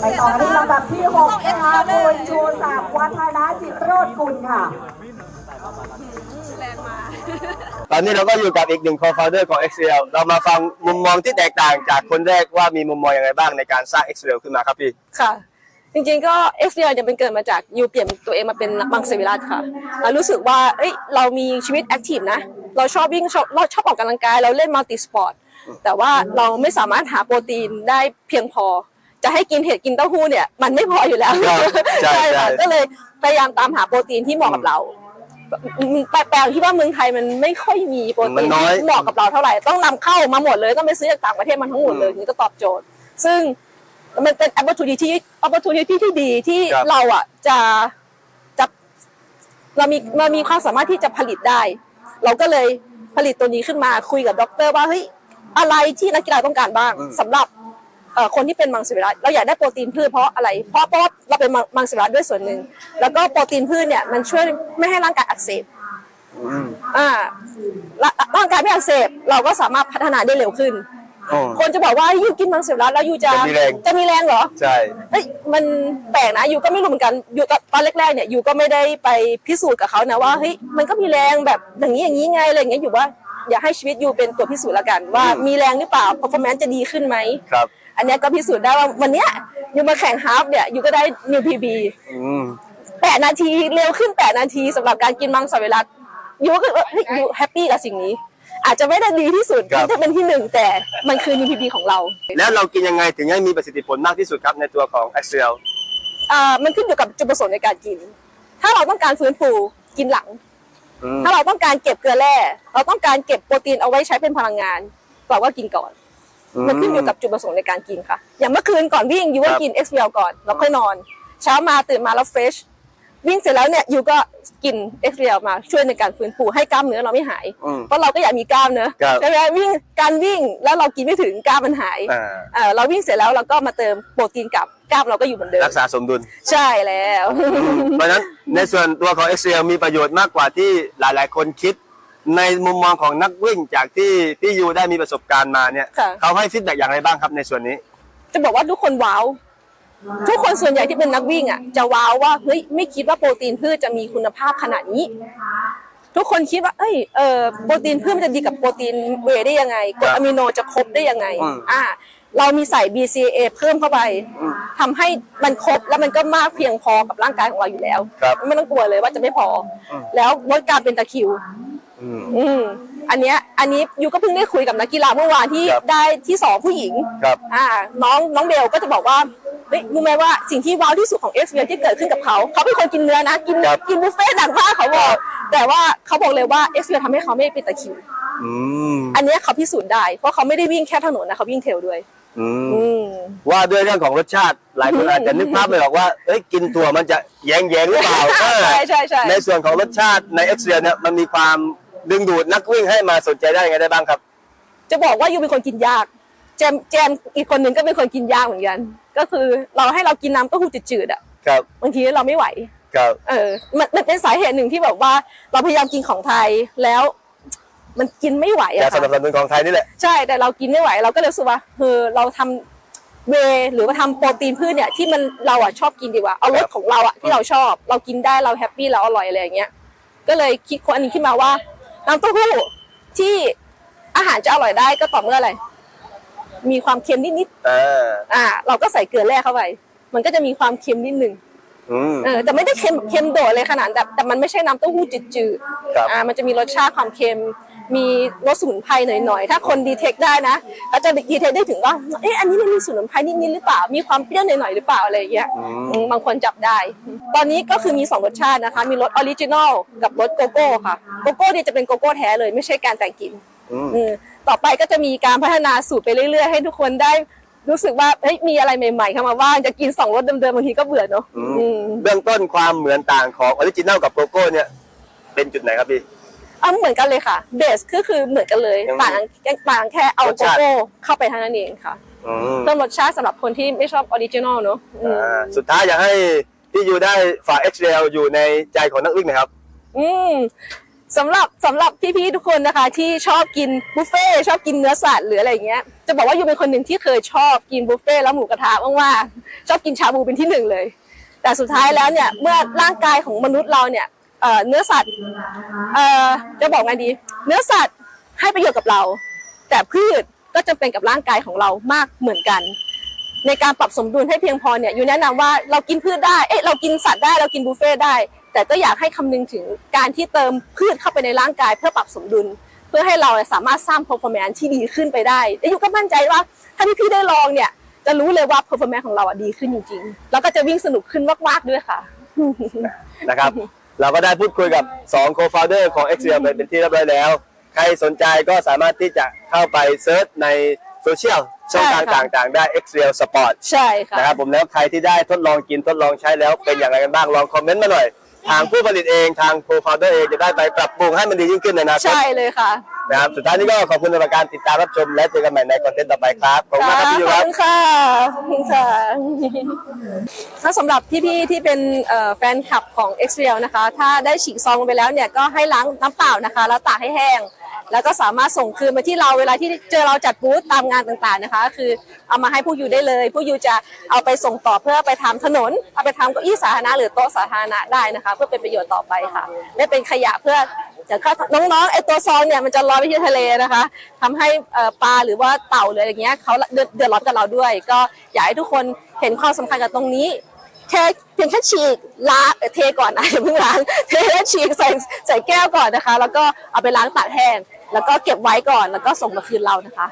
ไปต่อที่ลำดับที่หกนะคะคุณชูศักดิ์วัฒนาจิตโรจน์กุลค่ะตอนนี้เราก็อยู่กับอีกหนึ่ง co-founder ของ XL เรามาฟังมุมมองที่แตกต่างจากคนแรกว่ามีมุมมองยังไงบ้างในการสร้าง XL ขึ้นมาครับพี่ ค่ะ จริงๆก็ x อ r เนี่ยเป็นเกิดมาจากยูเปลี่ยนตัวเองมาเป็นนักบังสวิรัตค่ะเรารู้สึกว่าเอ้ยเรามีชีวิตแอคทีฟนะ เราชอบวิ่งชอบเราชอบออกกำลังกาย เราเล่นมัลติสปอร์ตแต่ว่าเราไม่สามารถหาโปรตีนได้เพียงพอ จะให้กินเห็ดกินเต้าหู้เนี่ยมันไม่พออยู่แล้วครับใช่ใช่ค่ะก็เลยพยายามตามหาโปรตีนที่เหมาะกับเราแปลกๆที่ว่าเมืองไทยมันไม่ค่อยมีโปรมัตีนนน้อยที่เหมาะกับเราเท่าไหร่ต้องนำเข้ามาหมดเลยต้องไปซื้อจากต่างประเทศมันทั้งหมดเลยถึงจะตอบโจทย์ ซึ่งมันเป็น opportunity opportunity ที่ดีที่ครับเราอะจะจะเรามีเรามีความสามารถที่จะผลิตได้ เราก็เลยผลิตตัวนี้ขึ้นมาคุยกับด็อกเตอร์ว่าเฮ้ยอะไรที่นักกีฬาต้องการบ้างสำหรับเอ่อ คนที่เป็นมังสวิรัตเราอยากได้โปรตีนพืชเพราะอะไรเพราะเพราะว่าเราเป็นมังมังสวิรัตด้วยส่วนหนึ่งแล้วก็โปรตีนพืชเนี่ยมันช่วยไม่ให้ร่างกายอักเสบอืมอ่าร่าร่างกายไม่อักเสบเราก็สามารถพัฒนาได้เร็วขึ้นโอ้คนจะบอกว่ายูกินมังสวิรัตแล้วยูจะจะมีแรงจะมีแรงเหรอใช่เอ้ยมันแปลกนะยูก็ไม่รู้เหมือนกันยูก็ตอนแรกๆเนี่ยยูก็ไม่ได้ไปพิสูจน์กับเขานะว่าเฮ้ยมันก็มีแรงแบบอย่างนี้อย่างนี้ไงอะไรอย่างเงี้ยอยู่ว่า อยากให้ชีวิตยูเป็นตัวพิสูจน์ละกันว่ามีแรงหรือเปล่า performance จะดีขึ้นไหมครับ อันเนี้ยก็พิสูจน์ได้ว่าวันเนี้ยยูมาแข่งฮาล์ฟเนี่ยยูก็ได้นิวพีบีอืมแปดนาทีเร็วขึ้นแปดนาทีสำหรับการกินมังสวิรัตยูก็คือว่าเฮ้ยยูแฮปปี้กับสิ่งนี้ อาจจะไม่ได้ดีที่สุดครับ ที่จะเป็นที่หนึ่งแต่มันคือนิวพีบีของเรา แล้วเรากินยังไงถึงให้มีประสิทธิผลมากที่สุดครับในตัวของ XL อ่ามันขึ้นอยู่กับจุดประสงค์ในการกิน ถ้าเราต้องการฟื้นฟูกินหลังอืม ถ้าเราต้องการเก็บเกลือแร่เราต้องการเก็บโปรตีนเอาไว้ใช้เป็นพลังงานเราก็กินก่อน มันขึ้นอยู่กับจุดประสงค์ในการกินค่ะ อย่างเมื่อคืนก่อนวิ่งยูก็กิน x อ l ก่อน แล้วค่อยนอน เช้ามาตื่นมาแล้วเฟรช วิ่งเสร็จแล้วเนี่ยยูก็กิน x อ l มาช่วยในการฟื้นฟูให้กล้ามเนื้อเราไม่หาย อืม เพราะเราก็อยากมีกล้ามเนื้อครับใช่ไหมวิ่งการวิ่งแล้วเรากินไม่ถึงกล้ามมันหายอ่า เอ่อเราวิ่งเสร็จแล้วเราก็มาเติมโปรตีนกลับกล้ามเราก็อยู่เหมือนเดิมรักษาสมดุล ใช่แล้ว เพราะฉะนั้นในส่วนตัวของ XL มีประโยชน์มากกว่าที่หลาย ๆ คนคิด ในมุมมองของนักวิ่งจากที่พี่ยูได้มีประสบการณ์มาเนี่ยค่ะ เขาให้ฟีดแบ็กอย่างไรบ้างครับในส่วนนี้ จะบอกว่าทุกคนว้าว ทุกคนส่วนใหญ่ที่เป็นนักวิ่งอะจะว้าวว่าเฮ้ยไม่คิดว่าโปรตีนพืชจะมีคุณภาพขนาดนี้ ทุกคนคิดว่า เอ้ยเออโปรตีนพืชมันจะดีกับโปรตีนเวย์ได้ยังไงกรดครับอะมิโนจะครบได้ยังไงอืมอ่า เรามีใส่ BCA เพิ่มเข้าไปทำให้มันครบแล้วมันก็มากเพียงพอกับร่างกายของเราอยู่แล้วครับไม่ต้องกลัวเลยว่าจะไม่พออแล้วลดการเป็นตะคริวอืมอืมอันเนี้ยอันนี้ยูก็เพิ่งได้คุยกับนักกีฬาเมื่อวานที่ครับได้ที่สองผู้หญิงครับอ่า น้องน้องเบลก็จะบอกว่า เฮ้ยรู้ไหมว่าสิ่งที่ว้าวที่สุดของเอ็กซ์เที่เกิดขึ้นกับเขา เขาเป็นคนกินเนื้อนะ กินครับ กินบุฟเฟ่ต์หนักมากเขาบอก แต่ว่าเขาบอกเลยว่าเอ็กซ์ทำให้เขาไม่เป็นตะคริว อืมอันเนี้ยเขาพิสูจน์ได้ เพราะเขาไม่ได้วิ่งแค่ถนนนะเขาวิ่งเทรลด้วย อืม อืม ว่าด้วยเรื่องของรสชาติหลายคนอาจจะนึกภาพไม่ออกว่าเอ้ยกินถั่วมันจะแยงแยงๆหรือเปล่าเออใช่ใช่ใช่ในส่วนของรสชาติใน XL เนี่ยมันมีความดึงดูดนักวิ่งให้มาสนใจได้ยังไงได้บ้างครับ จะบอกว่ายูเป็นคนกินยาก แจมแจมอีกคนหนึ่งก็เป็นคนกินยากเหมือนกัน ก็คือเราให้เรากินน้ำเต้าหู้จืดๆอะครับบางทีเราไม่ไหวครับเออมันมันเป็นสาเหตุหนึ่งที่แบบว่าเราพยายามกินของไทยแล้วมันกินไม่ไหวอยากอะสนับค่ะสนุนของไทยนี่แหละใช่แต่เรากินไม่ไหวเราก็เลยรู้สึกว่าเออเราทำเวย์หรือว่าทำโปรตีนพืชเนี่ยที่มันเราอะชอบกินดีกว่าเอารคสรับของเราอะที่เราชอบ เรากินได้เราแฮปปี้เราอร่อยอะไรอย่างเงี้ยก็เลยคิดคนอันนี้ขึ้นมาว่าน้ำเต้าหู้ที่อาหารจะอร่อยได้ก็ต่อเมื่ออะไร มีความเค็มนิดอ่าๆอ่า เราก็ใส่เกลือแร่เข้าไป มันก็จะมีความเค็มนิดนึง อืม เออแต่ไม่ได้เค็มเค็มโดดเลยขนาดแบบแต่มันไม่ใช่น้ำเต้าหู้จืดครับ ๆอ่ามันจะมีรสชาติความเค็ม มีรสสมุนไพรหน่อยๆ ถ้าคนดีเทคได้นะก็จะดีเทคได้ถึงว่าเอ๊ะอันนี้มันมีสมุนไพรนิดๆหรือเปล่า มีความเปรี้ยวหน่อยๆหรือเปล่าอะไรอย่างเงี้ยอืมบางคนจับได้ ตอนนี้ก็คือมีสองรสชาตินะคะ มีรสออริจินอลกับรสโกโก้ค่ะ โกโก้เนี่ยจะเป็นโกโก้แท้เลยไม่ใช่การแต่งกลิ่น อืมอืมต่อไปก็จะมีการพัฒนาสูตรไปเรื่อยๆ ให้ทุกคนได้รู้สึกว่าเฮ้ยมีอะไรใหม่ๆเข้ามาบ้างจะกินสองรสเดิมๆบางทีก็เบื่อเนอะอืมอืมเบื้องต้นความเหมือนต่างของออริจินัลกับโกโก้เนี่ย เป็นจุดไหนครับพี่ เอาเหมือนกันเลยค่ะเบสก็คือเหมือนกันเลยยังต่างกันต่างแค่เอารสโกชาติ โก้เข้าไปเท่านั้นเองค่ะอืมเพิ่มรสชาติสำหรับคนที่ไม่ชอบออริจินอลเนอะอืมอ่าสุดท้ายอยากให้พี่ยูได้ฝาก XL อยู่ในใจของนักวิ่งหนะครับ อืม สำหรับสำหรับพี่ๆทุกคนนะคะ ที่ชอบกินบุฟเฟ่ชอบกินเนื้อสัตว์หรืออะไรอย่างเงี้ยจะบอกว่าอยู่เป็นคนหนึ่งที่เคยชอบกินบุฟเฟ่แล้วหมูกระทะมากๆชอบกินชาบูเป็นที่หนึ่งเลย แต่สุดท้ายแล้วเนี่ยเมื่อร่างกายของมนุษย์เราเนี่ยเนื้อสัตว์เออจะบอกไงดี เนื้อสัตว์ให้ประโยชน์กับเรา แต่พืชก็จำเป็นกับร่างกายของเรามากเหมือนกัน ในการปรับสมดุลให้เพียงพอเนี่ยยูแนะนำว่าเรากินพืชได้เอ๊ะเรากินสัตว์ได้เรากินบุฟเฟ่ได้ แต่ก็อยากให้คำนึงถึงการที่เติมพืชเข้าไปในร่างกายเพื่อปรับสมดุล เพื่อให้เราสามารถสร้าง performance ที่ดีขึ้นไปได้และยูก็มั่นใจว่าถ้าพี่ๆได้ลองเนี่ย จะรู้เลยว่า performance ของเราอะดีขึ้นจริงๆ แล้วก็จะวิ่งสนุกขึ้นมากๆด้วยค่ะนะครับ เราก็ได้พูดคุยกับ 2 co-founder ของ x อ l ไปเป็นที่เรียบร้อยแล้ว ใครสนใจก็สามารถที่จะเข้าไปเซิร์ชในโซเชียลช่องทางใช่ค่ะต่างๆ ได้ x r e a l Sport ใช่ค่ะนะครับผมแล้วใครที่ได้ทดลองกินทดลองใช้แล้วเป็นอย่างไรกันบ้างลองคอมเมนต์มาหน่อย ทางผู้ผลิตเองทาง co-founder เองจะได้ไปปรับปรุงให้มันดียิ่งขึ้นในอนาคตใช่เลยค่ะนะครับสุดท้ายนี้ก็ขอบคุณสำหรับการติดตามรับชม และเจอกันใหม่ในคอนเทนต์ต่อไปครับขอบคุณมากครับพี่ยูขคอบรับคุณค่ะขอบคุณค่ะถ้าสำหรับพี่ๆที่เป็นเอ่อแฟนคลับของ x r e a l นะคะ ถ้าได้ฉีกซองไปแล้วเนี่ยก็ให้ล้างน้ำเปล่านะคะ แล้วตากให้แห้ง แล้วก็สามารถส่งคืนมาที่เราเวลาที่เจอเราจัดบูธตามงานต่างๆนะคะ คือเอามาให้ผู้อยู่ได้เลย ผู้อยู่จะเอาไปส่งต่อเพื่อไปทำถนน เอาไปทำเก้าอี้สาธารณะหรือโต๊ะสาธารณะได้นะคะ เพื่อเป็นประโยชน์ต่อไปค่ะไม่เป็นขยะเพื่ออย่าน้องๆไอตัวซองเนี่ยมันจะลอยไปที่ทะเลนะคะทำให้ปลาหรือว่าเต่าหรืออะไรเงี้ยเขาเดือดร้อนกับเราด้วย ก็อยากให้ทุกคนเห็นความสำคัญกับตรงนี้แค่เพียงแค่ฉีกล้างเอ่อเทก่อนนะอย่าเพิ่งล้างเทแล้วฉีกใส่ใส่แก้วก่อนนะคะ แล้วก็เอาไปล้างตากแห้ง แล้วก็เก็บไว้ก่อนแล้วก็ส่งมาคืนเรานะคะ